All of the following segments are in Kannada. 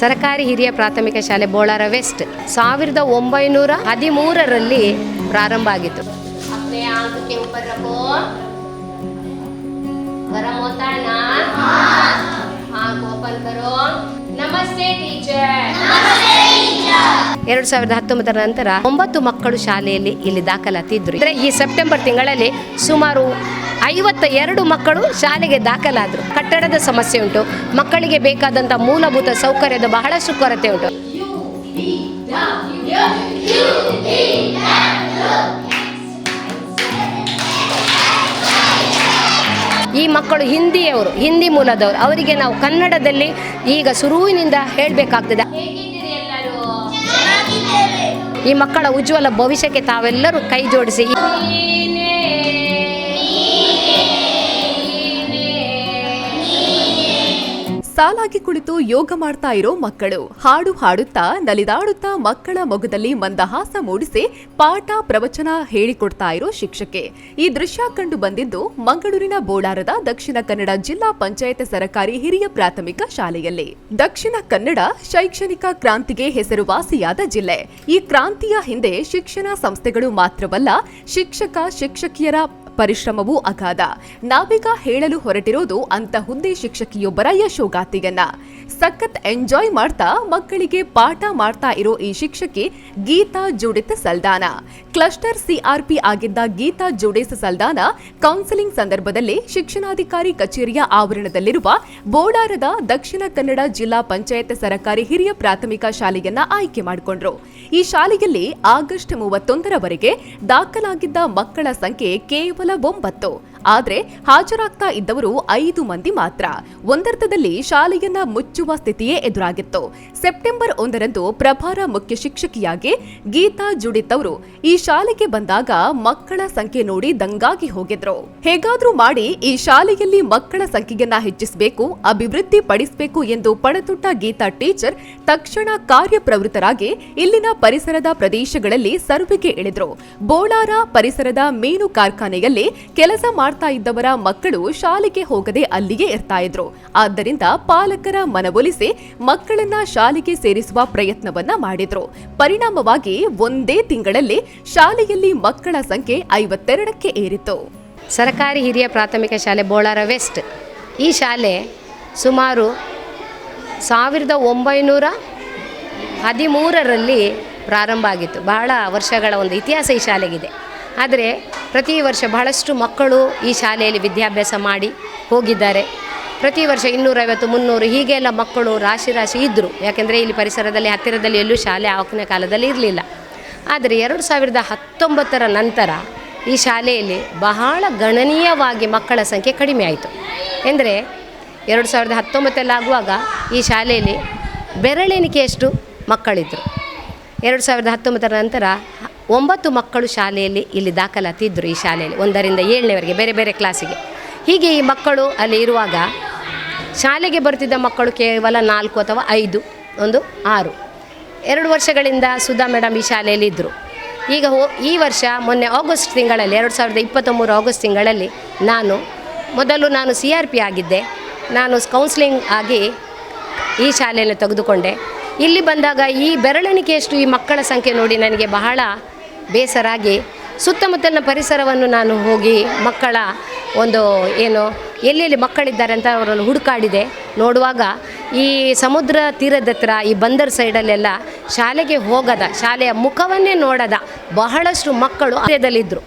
ಸರ್ಕಾರಿ ಹಿರಿಯ ಪ್ರಾಥಮಿಕ ಶಾಲೆ ಬೋಳಾರ ವೆಸ್ಟ್ ಸಾವಿರದ ಒಂಬೈನೂರ ಹದಿಮೂರರಲ್ಲಿ ಪ್ರಾರಂಭ ಆಗಿತ್ತು. ಎರಡು ಸಾವಿರದ ಹತ್ತೊಂಬತ್ತರ ನಂತರ ಒಂಬತ್ತು ಮಕ್ಕಳು ಶಾಲೆಯಲ್ಲಿ ಇಲ್ಲಿ ದಾಖಲಾತಿದ್ರು. ಈ ಸೆಪ್ಟೆಂಬರ್ ತಿಂಗಳಲ್ಲಿ ಸುಮಾರು ಐವತ್ತ ಎರಡು ಮಕ್ಕಳು ಶಾಲೆಗೆ ದಾಖಲಾದರು. ಕಟ್ಟಡದ ಸಮಸ್ಯೆ ಉಂಟು. ಮಕ್ಕಳಿಗೆ ಬೇಕಾದಂಥ ಮೂಲಭೂತ ಸೌಕರ್ಯದ ಬಹಳಷ್ಟು ಕೊರತೆ ಉಂಟು. ಈ ಮಕ್ಕಳು ಹಿಂದಿಯವರು, ಹಿಂದಿ ಮೂಲದವರು. ಅವರಿಗೆ ನಾವು ಕನ್ನಡದಲ್ಲಿ ಈಗ ಸುರುವಿನಿಂದ ಹೇಳಬೇಕಾಗ್ತದೆ. ಈ ಮಕ್ಕಳ ಉಜ್ವಲ ಭವಿಷ್ಯಕ್ಕೆ ತಾವೆಲ್ಲರೂ ಕೈ ಜೋಡಿಸಿ. ಸಾಲಾಗಿ ಕುಳಿತು ಯೋಗ ಮಾಡ್ತಾ ಇರೋ ಮಕ್ಕಳು. ಹಾಡು ಹಾಡುತ್ತಾ, ನಲಿದಾಡುತ್ತಾ ಮಕ್ಕಳ ಮೊಗದಲ್ಲಿ ಮಂದಹಾಸ ಮೂಡಿಸಿ ಪಾಠ, ಪ್ರವಚನ ಹೇಳಿಕೊಡ್ತಾ ಇರೋ ಶಿಕ್ಷಕೆ. ಈ ದೃಶ್ಯ ಕಂಡು ಬಂದಿದ್ದು ಮಂಗಳೂರಿನ ಬೋಳಾರದ ದಕ್ಷಿಣ ಕನ್ನಡ ಜಿಲ್ಲಾ ಪಂಚಾಯತ್ ಸರಕಾರಿ ಹಿರಿಯ ಪ್ರಾಥಮಿಕ ಶಾಲೆಯಲ್ಲಿ. ದಕ್ಷಿಣ ಕನ್ನಡ ಶೈಕ್ಷಣಿಕ ಕ್ರಾಂತಿಗೆ ಹೆಸರುವಾಸಿಯಾದ ಜಿಲ್ಲೆ. ಈ ಕ್ರಾಂತಿಯ ಹಿಂದೆ ಶಿಕ್ಷಣ ಸಂಸ್ಥೆಗಳು ಮಾತ್ರವಲ್ಲ, ಶಿಕ್ಷಕ, ಶಿಕ್ಷಕಿಯರ ಪರಿಶ್ರಮವೂ ಅಗಾಧ. ನಾವೀಗ ಹೇಳಲು ಹೊರಟಿರೋದು ಅಂತ ಹುದ್ದೆ ಶಿಕ್ಷಕಿಯೊಬ್ಬರ ಯಶೋಗಾತಿಯನ್ನ ಸಖತ್ ಎಂಜಾಯ್ ಮಾಡ್ತಾ ಮಕ್ಕಳಿಗೆ ಪಾಠ ಮಾಡ್ತಾ ಇರೋ ಈ ಶಿಕ್ಷಕಿ Geeta Judith Saldanha. Cluster CRP ಆಗಿದ್ದ ಗೀತಾ ಜುಡಿಸ್ ಸಲ್ದಾನ ಕೌನ್ಸಿಲಿಂಗ್ ಸಂದರ್ಭದಲ್ಲಿ ಶಿಕ್ಷಣಾಧಿಕಾರಿ ಕಚೇರಿಯ ಆವರಣದಲ್ಲಿರುವ ಬೋಡಾರದ ದಕ್ಷಿಣ ಕನ್ನಡ ಜಿಲ್ಲಾ ಪಂಚಾಯತ್ ಸರಕಾರಿ ಹಿರಿಯ ಪ್ರಾಥಮಿಕ ಶಾಲೆಯನ್ನ ಆಯ್ಕೆ ಮಾಡಿಕೊಂಡ್ರು. ಈ ಶಾಲೆಯಲ್ಲಿ ಆಗಸ್ಟ್ ಮೂವತ್ತೊಂದರವರೆಗೆ ದಾಖಲಾಗಿದ್ದ ಮಕ್ಕಳ ಸಂಖ್ಯೆ ಕೇವಲ ಒಂಬತ್ತು. ಆದ್ರೆ ಹಾಜರಾಗ್ತಾ ಇದ್ದವರು ಐದು ಮಂದಿ ಮಾತ್ರ. ಒಂದರ್ಥದಲ್ಲಿ ಶಾಲೆಯನ್ನ ಮುಚ್ಚುವ ಸ್ಥಿತಿಯೇ ಎದುರಾಗಿತ್ತು. ಸೆಪ್ಟೆಂಬರ್ ಒಂದರಂದು ಪ್ರಭಾರ ಮುಖ್ಯ ಶಿಕ್ಷಕಿಯಾಗಿ ಗೀತಾ ಜುಡಿತ್ ಅವರು ಈ ಶಾಲೆಗೆ ಬಂದಾಗ ಮಕ್ಕಳ ಸಂಖ್ಯೆ ನೋಡಿ ದಂಗಾಗಿ ಹೋಗಿದ್ರು. ಹೇಗಾದ್ರೂ ಮಾಡಿ ಈ ಶಾಲೆಯಲ್ಲಿ ಮಕ್ಕಳ ಸಂಖ್ಯೆಯನ್ನ ಹೆಚ್ಚಿಸಬೇಕು, ಅಭಿವೃದ್ಧಿ ಪಡಿಸಬೇಕು ಎಂದು ಪಣತುಟ್ಟ ಗೀತಾ ಟೀಚರ್ ತಕ್ಷಣ ಕಾರ್ಯಪ್ರವೃತ್ತರಾಗಿ ಇಲ್ಲಿನ ಪರಿಸರದ ಪ್ರದೇಶಗಳಲ್ಲಿ ಸರ್ವೆಗೆ ಇಳಿದ್ರು. ಬೋಳಾರ ಪರಿಸರದ ಮೀನು ಕಾರ್ಖಾನೆಯಲ್ಲಿ ಕೆಲಸ ಮಾಡ್ತಾ ಇದ್ದವರ ಮಕ್ಕಳು ಶಾಲೆಗೆ ಹೋಗದೆ ಅಲ್ಲಿಗೆ ಇರ್ತಾ ಇದ್ರು. ಆದ್ದರಿಂದ ಪಾಲಕರ ಮನವೊಲಿಸಿ ಮಕ್ಕಳನ್ನ ಶಾಲೆಗೆ ಸೇರಿಸುವ ಪ್ರಯತ್ನವನ್ನ ಮಾಡಿದ್ರು. ಪರಿಣಾಮವಾಗಿ ಒಂದೇ ತಿಂಗಳಲ್ಲಿ ಶಾಲೆಯಲ್ಲಿ ಮಕ್ಕಳ ಸಂಖ್ಯೆ ಐವತ್ತೆರಡಕ್ಕೆ ಏರಿತು ಸರ್ಕಾರಿ ಹಿರಿಯ ಪ್ರಾಥಮಿಕ ಶಾಲೆ ಬೋಳಾರ ವೆಸ್ಟ್. ಈ ಶಾಲೆ ಸುಮಾರು ಸಾವಿರದ ಒಂಬೈನೂರ ಹದಿಮೂರರಲ್ಲಿ ಪ್ರಾರಂಭ ಆಗಿತ್ತು. ಬಹಳ ವರ್ಷಗಳ ಒಂದು ಇತಿಹಾಸ ಈ ಶಾಲೆಗಿದೆ. ಆದರೆ ಪ್ರತಿ ವರ್ಷ ಬಹಳಷ್ಟು ಮಕ್ಕಳು ಈ ಶಾಲೆಯಲ್ಲಿ ವಿದ್ಯಾಭ್ಯಾಸ ಮಾಡಿ ಹೋಗಿದ್ದಾರೆ. ಪ್ರತಿ ವರ್ಷ ಇನ್ನೂರೈವತ್ತು, ಮುನ್ನೂರು ಹೀಗೆಲ್ಲ ಮಕ್ಕಳು ರಾಶಿ ರಾಶಿ ಇದ್ದರು ಯಾಕೆಂದರೆ ಇಲ್ಲಿ ಪರಿಸರದಲ್ಲಿ, ಹತ್ತಿರದಲ್ಲಿ ಎಲ್ಲೂ ಶಾಲೆ ಆವಕಿನ ಕಾಲದಲ್ಲಿ ಇರಲಿಲ್ಲ. ಆದರೆ ಎರಡು ಸಾವಿರದ ಹತ್ತೊಂಬತ್ತರ ನಂತರ ಈ ಶಾಲೆಯಲ್ಲಿ ಬಹಳ ಗಣನೀಯವಾಗಿ ಮಕ್ಕಳ ಸಂಖ್ಯೆ ಕಡಿಮೆ ಆಯಿತು. ಎಂದರೆ ಎರಡು ಸಾವಿರದ ಹತ್ತೊಂಬತ್ತಲ್ಲಾಗುವಾಗ ಈ ಶಾಲೆಯಲ್ಲಿ ಬೆರಳೆಣಿಕೆಯಷ್ಟು ಮಕ್ಕಳಿದ್ದರು ಎರಡು ಸಾವಿರದ ಹತ್ತೊಂಬತ್ತರ ನಂತರ ಒಂಬತ್ತು ಮಕ್ಕಳು ಶಾಲೆಯಲ್ಲಿ ಇಲ್ಲಿ ದಾಖಲಾತಿದ್ದರು ಈ ಶಾಲೆಯಲ್ಲಿ, ಒಂದರಿಂದ ಏಳನೇವರೆಗೆ, ಬೇರೆ ಬೇರೆ ಕ್ಲಾಸಿಗೆ ಹೀಗೆ ಈ ಮಕ್ಕಳು ಅಲ್ಲಿ ಇರುವಾಗ ಶಾಲೆಗೆ ಬರ್ತಿದ್ದ ಮಕ್ಕಳು ಕೇವಲ ನಾಲ್ಕು ಅಥವಾ ಐದು, ಒಂದು, ಆರು. ಎರಡು ವರ್ಷಗಳಿಂದ ಸುಧಾ ಮೇಡಮ್ ಈ ಶಾಲೆಯಲ್ಲಿ ಇದ್ದರು ಈಗ ಹೋ, ಈ ವರ್ಷ ಮೊನ್ನೆ ಆಗಸ್ಟ್ ತಿಂಗಳಲ್ಲಿ, ಎರಡು ಸಾವಿರದ ಇಪ್ಪತ್ತೊಂಬರು ಆಗಸ್ಟ್ ತಿಂಗಳಲ್ಲಿ ನಾನು, ಮೊದಲು ನಾನು ಸಿ ಆರ್ ಪಿ ಆಗಿದ್ದೆ. ನಾನು ಕೌನ್ಸಿಲಿಂಗ್ ಆಗಿ ಈ ಶಾಲೆಯನ್ನು ತೆಗೆದುಕೊಂಡೆ. ಇಲ್ಲಿ ಬಂದಾಗ ಈ ಬೆರಳೆಣಿಕೆಯಷ್ಟು ಈ ಮಕ್ಕಳ ಸಂಖ್ಯೆ ನೋಡಿ ನನಗೆ ಬಹಳ ಬೇಸರಾಗಿ ಸುತ್ತಮುತ್ತಲಿನ ಪರಿಸರವನ್ನು ನಾನು ಹೋಗಿ ಮಕ್ಕಳ ಒಂದು ಏನು, ಎಲ್ಲೆಲ್ಲಿ ಮಕ್ಕಳಿದ್ದಾರೆ ಅಂತ ಅವರನ್ನು ಹುಡುಕಾಡಿದೆ. ನೋಡುವಾಗ ಈ ಸಮುದ್ರ ತೀರದ ಹತ್ರ, ಈ ಬಂದರ್ ಸೈಡಲ್ಲೆಲ್ಲ ಶಾಲೆಗೆ ಹೋಗದ, ಶಾಲೆಯ ಮುಖವನ್ನೇ ನೋಡದ. ಬಹಳಷ್ಟು ಮಕ್ಕಳು ಆರ್ಯದಲ್ಲಿದ್ದರು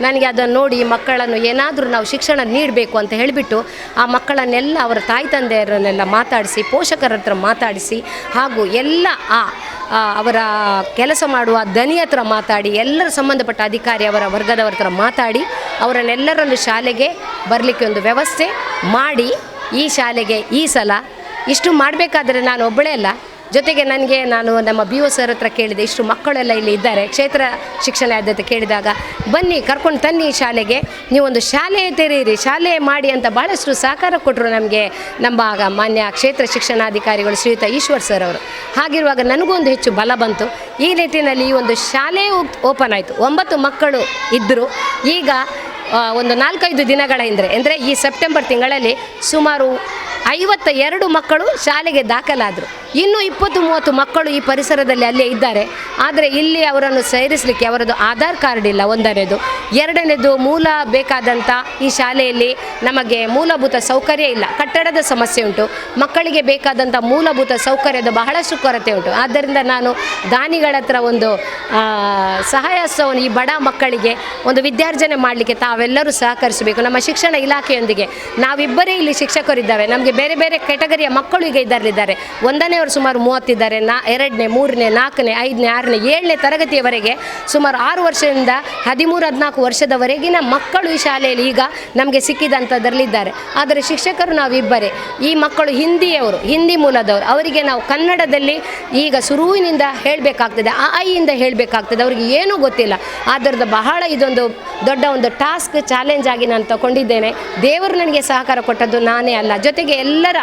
ನನಗೆ ಅದನ್ನು ನೋಡಿ ಮಕ್ಕಳನ್ನು ಏನಾದರೂ ನಾವು ಶಿಕ್ಷಣ ನೀಡಬೇಕು ಅಂತ ಹೇಳಿಬಿಟ್ಟು ಆ ಮಕ್ಕಳನ್ನೆಲ್ಲ ಅವರ ತಾಯಿ ತಂದೆಯರನ್ನೆಲ್ಲ ಮಾತಾಡಿಸಿ, ಪೋಷಕರ ಹತ್ರ ಮಾತಾಡಿಸಿ ಹಾಗೂ ಎಲ್ಲ ಆ, ಅವರ ಕೆಲಸ ಮಾಡುವ ದನಿ ಹತ್ರ ಮಾತಾಡಿ, ಎಲ್ಲರ ಸಂಬಂಧಪಟ್ಟ ಅಧಿಕಾರಿ ಅವರ ವರ್ಗದವರ ಹತ್ರ ಮಾತಾಡಿ, ಅವರನ್ನೆಲ್ಲರನ್ನು ಶಾಲೆಗೆ ಬರಲಿಕ್ಕೆ ಒಂದು ವ್ಯವಸ್ಥೆ ಮಾಡಿ ಈ ಶಾಲೆಗೆ ಈ ಸಲ. ಇಷ್ಟು ಮಾಡಬೇಕಾದ್ರೆ ನಾನು ಒಬ್ಬಳೇ ಅಲ್ಲ. ಜೊತೆಗೆ ನನಗೆ ನಾನು ನಮ್ಮ ಬಿ ಒ ಸರ್ ಹತ್ರ ಕೇಳಿದೆ ಇಷ್ಟು ಮಕ್ಕಳೆಲ್ಲ ಇಲ್ಲಿ ಇದ್ದಾರೆ. ಕ್ಷೇತ್ರ ಶಿಕ್ಷಣ ಆದ್ಯತೆ ಕೇಳಿದಾಗ, ಬನ್ನಿ ಕರ್ಕೊಂಡು ತನ್ನಿ ಶಾಲೆಗೆ. ನೀವೊಂದು ಶಾಲೆ ತೆರೀರಿ ಶಾಲೆ ಮಾಡಿ ಅಂತ ಭಾಳಷ್ಟು ಸಹಕಾರ ಕೊಟ್ಟರು ನಮಗೆ ನಮ್ಮ ಆಗ ಮಾನ್ಯ ಕ್ಷೇತ್ರ ಶಿಕ್ಷಣಾಧಿಕಾರಿಗಳು ಶ್ರೀಯುತ ಈಶ್ವರ್ ಸರ್ ಅವರು. ಹಾಗಿರುವಾಗ ನನಗೂ ಒಂದು ಹೆಚ್ಚು ಬಲ ಬಂತು. ಈ ನಿಟ್ಟಿನಲ್ಲಿ ಈ ಒಂದು ಶಾಲೆ ಓಪನ್ ಆಯಿತು. ಒಂಬತ್ತು ಮಕ್ಕಳು ಇದ್ದರು ಈಗ ಒಂದು ನಾಲ್ಕೈದು ದಿನಗಳ ಹಿಂದೆ, ಅಂದರೆ ಈ ಸೆಪ್ಟೆಂಬರ್ ತಿಂಗಳಲ್ಲಿ ಸುಮಾರು ಐವತ್ತ ಎರಡು ಮಕ್ಕಳು ಶಾಲೆಗೆ ದಾಖಲಾದರು. ಇನ್ನು ಇಪ್ಪತ್ತು ಮೂವತ್ತು ಮಕ್ಕಳು ಈ ಪರಿಸರದಲ್ಲಿ ಅಲ್ಲೇ ಇದ್ದಾರೆ. ಆದರೆ ಇಲ್ಲಿ ಅವರನ್ನು ಸೇರಿಸಲಿಕ್ಕೆ ಅವರದ್ದು ಆಧಾರ್ ಕಾರ್ಡ್ ಇಲ್ಲ ಒಂದನೇದು. ಎರಡನೇದು ಮೂಲ ಬೇಕಾದಂಥ ಈ ಶಾಲೆಯಲ್ಲಿ ನಮಗೆ ಮೂಲಭೂತ ಸೌಕರ್ಯ ಇಲ್ಲ. ಕಟ್ಟಡದ ಸಮಸ್ಯೆ ಉಂಟು. ಮಕ್ಕಳಿಗೆ ಬೇಕಾದಂಥ ಮೂಲಭೂತ ಸೌಕರ್ಯದ ಬಹಳಷ್ಟು ಕೊರತೆ ಉಂಟು. ಆದ್ದರಿಂದ ನಾನು ದಾನಿಗಳ ಹತ್ರ ಒಂದು ಆ, ಸಹಾಯ ಹಸ್ತವನ್ನು ಈ ಬಡ ಮಕ್ಕಳಿಗೆ ಒಂದು ವಿದ್ಯಾರ್ಜನೆ ಮಾಡಲಿಕ್ಕೆ ತಾವೆಲ್ಲರೂ ಸಹಕರಿಸಬೇಕು. ನಮ್ಮ ಶಿಕ್ಷಣ ಇಲಾಖೆಯೊಂದಿಗೆ ನಾವಿಬ್ಬರೇ ಇಲ್ಲಿ ಶಿಕ್ಷಕರಿದ್ದಾವೆ. ನಮಗೆ ಬೇರೆ ಬೇರೆ ಕೆಟಗರಿಯ ಮಕ್ಕಳು ಈಗ ಇದರಲ್ಲಿದ್ದಾರೆ ಒಂದನೇವರು ಸುಮಾರು ಮೂವತ್ತಿದ್ದಾರೆ, ನಾ ಎರಡನೇ, ಮೂರನೇ, ನಾಲ್ಕನೇ, ಐದನೇ, ಆರನೇ, ಏಳನೇ ತರಗತಿಯವರೆಗೆ ಸುಮಾರು ಆರು ವರ್ಷದಿಂದ ಹದಿಮೂರು, ಹದಿನಾಲ್ಕು ವರ್ಷದವರೆಗಿನ ಮಕ್ಕಳು ಈ ಶಾಲೆಯಲ್ಲಿ ಈಗ ನಮಗೆ ಸಿಕ್ಕಿದಂಥದ್ರಲ್ಲಿದ್ದಾರೆ ಆದರೆ ಶಿಕ್ಷಕರು ನಾವಿಬ್ಬರೇ. ಈ ಮಕ್ಕಳು ಹಿಂದಿಯವರು, ಹಿಂದಿ ಮೂಲದವರು. ಅವರಿಗೆ ನಾವು ಕನ್ನಡದಲ್ಲಿ ಈಗ ಸುರುವಿನಿಂದ ಹೇಳಬೇಕಾಗ್ತದೆ, ಆ ಐಯಿಂದ ಹೇಳಬೇಕಾಗ್ತದೆ. ಅವರಿಗೆ ಏನೂ ಗೊತ್ತಿಲ್ಲ. ಆದ್ದರಿಂದ ಬಹಳ ಇದೊಂದು ದೊಡ್ಡ ಒಂದು ಟಾಸ್ಕ್ ಚಾಲೆಂಜ್ ಆಗಿ ನಾನು ತಗೊಂಡಿದ್ದೇನೆ. ದೇವರು ನನಗೆ ಸಹಕಾರ ಕೊಟ್ಟದ್ದು ನಾನೇ ಅಲ್ಲ. ಜೊತೆಗೆ ಎಲ್ಲರ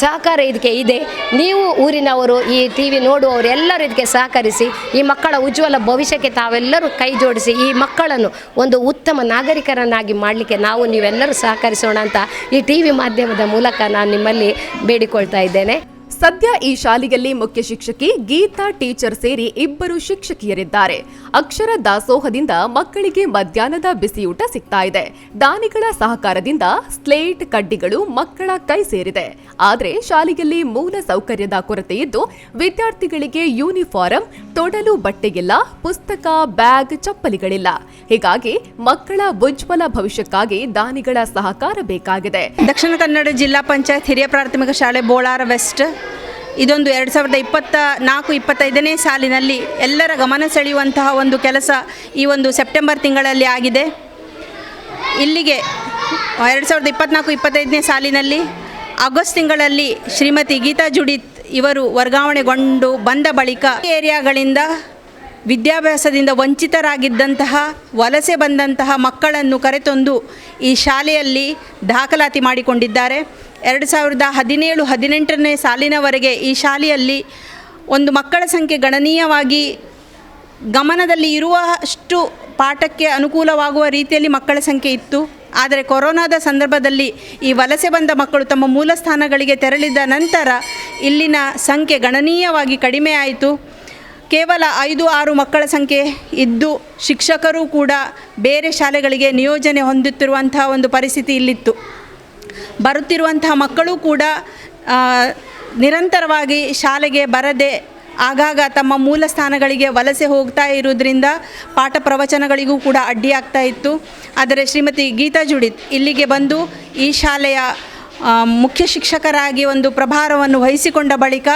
ಸಹಕಾರ ಇದಕ್ಕೆ ಇದೆ. ನೀವು ಊರಿನವರು, ಈ ಟಿ ವಿ ನೋಡುವವರು ಎಲ್ಲರೂ ಇದಕ್ಕೆ ಸಹಕರಿಸಿ, ಈ ಮಕ್ಕಳ ಉಜ್ವಲ ಭವಿಷ್ಯಕ್ಕೆ ತಾವೆಲ್ಲರೂ ಕೈ ಜೋಡಿಸಿ, ಈ ಮಕ್ಕಳನ್ನು ಒಂದು ಉತ್ತಮ ನಾಗರಿಕರನ್ನಾಗಿ ಮಾಡಲಿಕ್ಕೆ ನಾವು ನೀವೆಲ್ಲರೂ ಸಹಕರಿಸೋಣ ಅಂತ ಈ ಟಿ ವಿ ಮಾಧ್ಯಮದ ಮೂಲಕ ನಾನು ನಿಮ್ಮಲ್ಲಿ ಬೇಡಿಕೊಳ್ತಾ ಇದ್ದೇನೆ. ಸದ್ಯ ಈ ಶಾಲೆಯಲ್ಲಿ ಮುಖ್ಯ ಶಿಕ್ಷಕಿ ಗೀತಾ ಟೀಚರ್ ಸೇರಿ ಇಬ್ಬರು ಶಿಕ್ಷಕಿಯರಿದ್ದಾರೆ. ಅಕ್ಷರ ದಾಸೋಹದಿಂದ ಮಕ್ಕಳಿಗೆ ಮಧ್ಯಾಹ್ನದ ಬಿಸಿಯೂಟ ಸಿಗ್ತಾ ಇದೆ. ದಾನಿಗಳ ಸಹಕಾರದಿಂದ ಸ್ಲೇಟ್ ಕಡ್ಡಿಗಳು ಮಕ್ಕಳ ಕೈ ಸೇರಿದೆ. ಆದರೆ ಶಾಲೆಯಲ್ಲಿ ಮೂಲ ಸೌಕರ್ಯದ ಕೊರತೆ ಇದ್ದು ವಿದ್ಯಾರ್ಥಿಗಳಿಗೆ ಯೂನಿಫಾರಂ, ತೊಡಲು ಬಟ್ಟೆಗಿಲ್ಲ, ಪುಸ್ತಕ, ಬ್ಯಾಗ್, ಚಪ್ಪಲಿಗಳಿಲ್ಲ. ಹೀಗಾಗಿ ಮಕ್ಕಳ ಉಜ್ವಲ ಭವಿಷ್ಯಕ್ಕಾಗಿ ದಾನಿಗಳ ಸಹಕಾರ ಬೇಕಾಗಿದೆ. ದಕ್ಷಿಣ ಕನ್ನಡ ಜಿಲ್ಲಾ ಪಂಚಾಯತ್ ಹಿರಿಯ ಪ್ರಾಥಮಿಕ ಶಾಲೆ ಬೋಳಾರ ವೆಸ್ಟ್ ಇದೊಂದು ಎರಡು ಸಾವಿರದ ಇಪ್ಪತ್ತ ನಾಲ್ಕು, ಇಪ್ಪತ್ತೈದನೇ ಸಾಲಿನಲ್ಲಿ ಎಲ್ಲರ ಗಮನ ಸೆಳೆಯುವಂತಹ ಒಂದು ಕೆಲಸ ಈ ಒಂದು ಸೆಪ್ಟೆಂಬರ್ ತಿಂಗಳಲ್ಲಿ ಆಗಿದೆ. ಇಲ್ಲಿಗೆ ಎರಡು ಸಾವಿರದ ಇಪ್ಪತ್ನಾಲ್ಕು, ಇಪ್ಪತ್ತೈದನೇ ಸಾಲಿನಲ್ಲಿ ಆಗಸ್ಟ್ ತಿಂಗಳಲ್ಲಿ ಶ್ರೀಮತಿ ಗೀತಾ ಜುಡಿತ್ ಇವರು ವರ್ಗಾವಣೆಗೊಂಡು ಬಂದ ಬಳಿಕ ಏರಿಯಾಗಳಿಂದ ವಿದ್ಯಾಭ್ಯಾಸದಿಂದ ವಂಚಿತರಾಗಿದ್ದಂತಹ, ವಲಸೆ ಬಂದಂತಹ ಮಕ್ಕಳನ್ನು ಕರೆತಂದು ಈ ಶಾಲೆಯಲ್ಲಿ ದಾಖಲಾತಿ ಮಾಡಿಕೊಂಡಿದ್ದಾರೆ. ಎರಡು ಸಾವಿರದ ಹದಿನೇಳು ಹದಿನೆಂಟನೇ ಸಾಲಿನವರೆಗೆ ಈ ಶಾಲೆಯಲ್ಲಿ ಒಂದು ಮಕ್ಕಳ ಸಂಖ್ಯೆ ಗಣನೀಯವಾಗಿ ಗಮನದಲ್ಲಿ ಇರುವಷ್ಟು ಪಾಠಕ್ಕೆ ಅನುಕೂಲವಾಗುವ ರೀತಿಯಲ್ಲಿ ಮಕ್ಕಳ ಸಂಖ್ಯೆ ಇತ್ತು. ಆದರೆ ಕೊರೋನಾದ ಸಂದರ್ಭದಲ್ಲಿ ಈ ವಲಸೆ ಬಂದ ಮಕ್ಕಳು ತಮ್ಮ ಮೂಲ ಸ್ಥಾನಗಳಿಗೆ ತೆರಳಿದ ನಂತರ ಇಲ್ಲಿನ ಸಂಖ್ಯೆ ಗಣನೀಯವಾಗಿ ಕಡಿಮೆ ಆಯಿತು. ಕೇವಲ ಐದು ಆರು ಮಕ್ಕಳ ಸಂಖ್ಯೆ ಇದ್ದು ಶಿಕ್ಷಕರು ಕೂಡ ಬೇರೆ ಶಾಲೆಗಳಿಗೆ ನಿಯೋಜನೆ ಹೊಂದುತ್ತಿರುವಂತಹ ಒಂದು ಪರಿಸ್ಥಿತಿ ಇಲ್ಲಿತ್ತು. ಬರುತ್ತಿರುವಂತಹ ಮಕ್ಕಳು ಕೂಡ ನಿರಂತರವಾಗಿ ಶಾಲೆಗೆ ಬರದೆ ಆಗಾಗ ತಮ್ಮ ಮೂಲ ಸ್ಥಾನಗಳಿಗೆ ವಲಸೆ ಹೋಗ್ತಾ ಇರೋದ್ರಿಂದ ಪಾಠ ಪ್ರವಚನಗಳಿಗೂ ಕೂಡ ಅಡ್ಡಿಯಾಗ್ತಾ ಇತ್ತು. ಆದರೆ ಶ್ರೀಮತಿ ಗೀತಾ ಜುಡಿತ್ ಇಲ್ಲಿಗೆ ಬಂದು ಈ ಶಾಲೆಯ ಮುಖ್ಯ ಶಿಕ್ಷಕರಾಗಿ ಒಂದು ಪ್ರಭಾರವನ್ನು ವಹಿಸಿಕೊಂಡ ಬಳಿಕ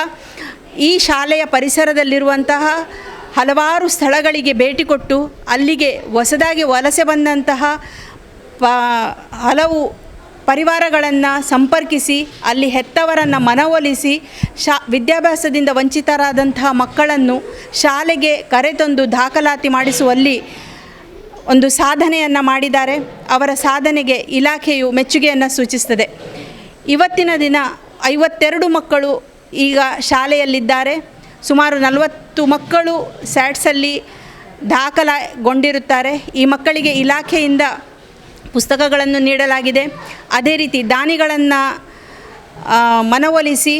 ಈ ಶಾಲೆಯ ಪರಿಸರದಲ್ಲಿರುವಂತಹ ಹಲವಾರು ಸ್ಥಳಗಳಿಗೆ ಭೇಟಿ ಕೊಟ್ಟು ಅಲ್ಲಿಗೆ ಹೊಸದಾಗಿ ವಲಸೆ ಬಂದಂತಹ ಹಲವು ಪರಿವಾರಗಳನ್ನು ಸಂಪರ್ಕಿಸಿ, ಅಲ್ಲಿ ಹೆತ್ತವರನ್ನು ಮನವೊಲಿಸಿ, ಶಾ, ವಿದ್ಯಾಭ್ಯಾಸದಿಂದ ವಂಚಿತರಾದಂತಹ ಮಕ್ಕಳನ್ನು ಶಾಲೆಗೆ ಕರೆತಂದು ದಾಖಲಾತಿ ಮಾಡಿಸುವಲ್ಲಿ ಒಂದು ಸಾಧನೆಯನ್ನು ಮಾಡಿದ್ದಾರೆ. ಅವರ ಸಾಧನೆಗೆ ಇಲಾಖೆಯು ಮೆಚ್ಚುಗೆಯನ್ನು ಸೂಚಿಸ್ತದೆ ಇವತ್ತಿನ ದಿನ ಐವತ್ತೆರಡು ಮಕ್ಕಳು ಈಗ ಶಾಲೆಯಲ್ಲಿದ್ದಾರೆ. ಸುಮಾರು ನಲವತ್ತು ಮಕ್ಕಳು ಸ್ಯಾಟ್ಸಲ್ಲಿ ದಾಖಲಾಗೊಂಡಿರುತ್ತಾರೆ. ಈ ಮಕ್ಕಳಿಗೆ ಇಲಾಖೆಯಿಂದ ಪುಸ್ತಕಗಳನ್ನು ನೀಡಲಾಗಿದೆ. ಅದೇ ರೀತಿ ದಾನಿಗಳನ್ನು ಮನವೊಲಿಸಿ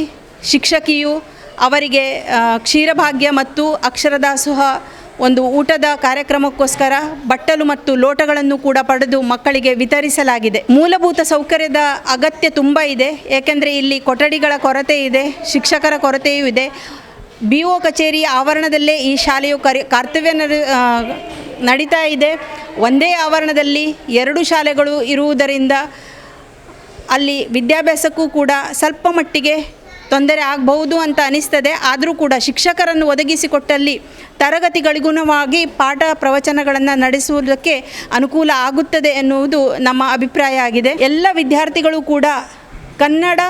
ಶಿಕ್ಷಕಿಯು ಅವರಿಗೆ ಕ್ಷೀರಭಾಗ್ಯ ಮತ್ತು ಅಕ್ಷರದಾಸೋಹ ಒಂದು ಊಟದ ಕಾರ್ಯಕ್ರಮಕ್ಕೋಸ್ಕರ ಬಟ್ಟಲು ಮತ್ತು ಲೋಟಗಳನ್ನು ಕೂಡ ಪಡೆದು ಮಕ್ಕಳಿಗೆ ವಿತರಿಸಲಾಗಿದೆ. ಮೂಲಭೂತ ಸೌಕರ್ಯದ ಅಗತ್ಯ ತುಂಬ ಇದೆ. ಏಕೆಂದರೆ ಇಲ್ಲಿ ಕೊಠಡಿಗಳ ಕೊರತೆ ಇದೆ, ಶಿಕ್ಷಕರ ಕೊರತೆಯೂ ಇದೆ. ಬಿ ಒ ಕಚೇರಿ ಆವರಣದಲ್ಲೇ ಈ ಶಾಲೆಯು ಕರಿ ಕರ್ತವ್ಯ ನಡೀತಾ ಇದೆ. ಒಂದೇ ಆವರಣದಲ್ಲಿ ಎರಡು ಶಾಲೆಗಳು ಇರುವುದರಿಂದ ಅಲ್ಲಿ ವಿದ್ಯಾಭ್ಯಾಸಕ್ಕೂ ಕೂಡ ಸ್ವಲ್ಪ ಮಟ್ಟಿಗೆ ತೊಂದರೆ ಆಗಬಹುದು ಅಂತ ಅನಿಸ್ತದೆ. ಆದರೂ ಕೂಡ ಶಿಕ್ಷಕರನ್ನು ಒದಗಿಸಿಕೊಟ್ಟಲ್ಲಿ ತರಗತಿಗಳಿಗುಣವಾಗಿ ಪಾಠ ಪ್ರವಚನಗಳನ್ನು ನಡೆಸುವುದಕ್ಕೆ ಅನುಕೂಲ ಆಗುತ್ತದೆ ಎನ್ನುವುದು ನಮ್ಮ ಅಭಿಪ್ರಾಯ ಆಗಿದೆ. ಎಲ್ಲ ವಿದ್ಯಾರ್ಥಿಗಳು ಕೂಡ ಕನ್ನಡ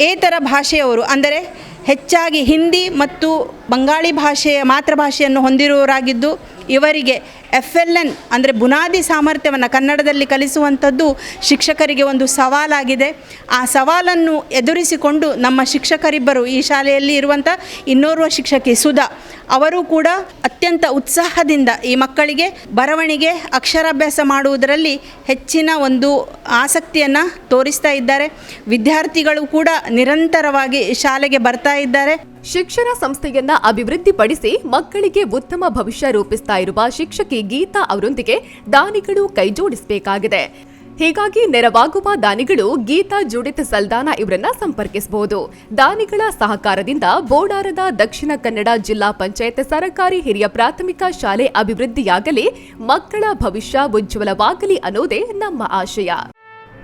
ಏತರ ಭಾಷೆಯವರು, ಅಂದರೆ ಹೆಚ್ಚಾಗಿ ಹಿಂದಿ ಮತ್ತು ಬಂಗಾಳಿ ಭಾಷೆಯ ಮಾತೃಭಾಷೆಯನ್ನು ಹೊಂದಿರುವವರಾಗಿದ್ದು ಇವರಿಗೆ ಎಫ್ ಎಲ್ ಎನ್ ಅಂದರೆ ಬುನಾದಿ ಸಾಮರ್ಥ್ಯವನ್ನು ಕನ್ನಡದಲ್ಲಿ ಕಲಿಸುವಂಥದ್ದು ಶಿಕ್ಷಕರಿಗೆ ಒಂದು ಸವಾಲಾಗಿದೆ. ಆ ಸವಾಲನ್ನು ಎದುರಿಸಿಕೊಂಡು ನಮ್ಮ ಶಿಕ್ಷಕರಿಬ್ಬರು ಈ ಶಾಲೆಯಲ್ಲಿ ಇರುವಂಥ ಇನ್ನೋರ್ವ ಶಿಕ್ಷಕಿ ಸುಧಾ ಅವರು ಕೂಡ ಅತ್ಯಂತ ಉತ್ಸಾಹದಿಂದ ಈ ಮಕ್ಕಳಿಗೆ ಬರವಣಿಗೆ, ಅಕ್ಷರಾಭ್ಯಾಸ ಮಾಡುವುದರಲ್ಲಿ ಹೆಚ್ಚಿನ ಒಂದು ಆಸಕ್ತಿಯನ್ನು ತೋರಿಸ್ತಾ ಇದ್ದಾರೆ. ವಿದ್ಯಾರ್ಥಿಗಳು ಕೂಡ ನಿರಂತರವಾಗಿ ಶಾಲೆಗೆ ಬರ್ತಾ ಇದ್ದಾರೆ. ಶಿಕ್ಷಣ ಸಂಸ್ಥೆಯನ್ನ ಅಭಿವೃದ್ಧಿಪಡಿಸಿ ಮಕ್ಕಳಿಗೆ ಉತ್ತಮ ಭವಿಷ್ಯ ರೂಪಿಸ್ತಾ ಇರುವ ಶಿಕ್ಷಕಿ ಗೀತಾ ಅವರೊಂದಿಗೆ ದಾನಿಗಳು ಕೈಜೋಡಿಸಬೇಕಾಗಿದೆ ಹೀಗಾಗಿ ನೆರವಾಗುವ ದಾನಿಗಳು ಗೀತಾ ಜುಡಿತ್ ಸಲ್ದಾನ ಇವರನ್ನ ಸಂಪರ್ಕಿಸಬಹುದು. ದಾನಿಗಳ ಸಹಕಾರದಿಂದ ಬೋಡಾರದ ದಕ್ಷಿಣ ಕನ್ನಡ ಜಿಲ್ಲಾ ಪಂಚಾಯತ್ ಸರಕಾರಿ ಹಿರಿಯ ಪ್ರಾಥಮಿಕ ಶಾಲೆ ಅಭಿವೃದ್ಧಿಯಾಗಲಿ, ಮಕ್ಕಳ ಭವಿಷ್ಯ ಉಜ್ವಲವಾಗಲಿ ಅನ್ನೋದೇ ನಮ್ಮ ಆಶಯ.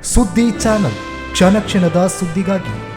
ಸುದ್ದಿ ಚಾನಲ್ ಕ್ಷಣ ಕ್ಷಣದ ಸುದ್ದಿಗಾಗಿ.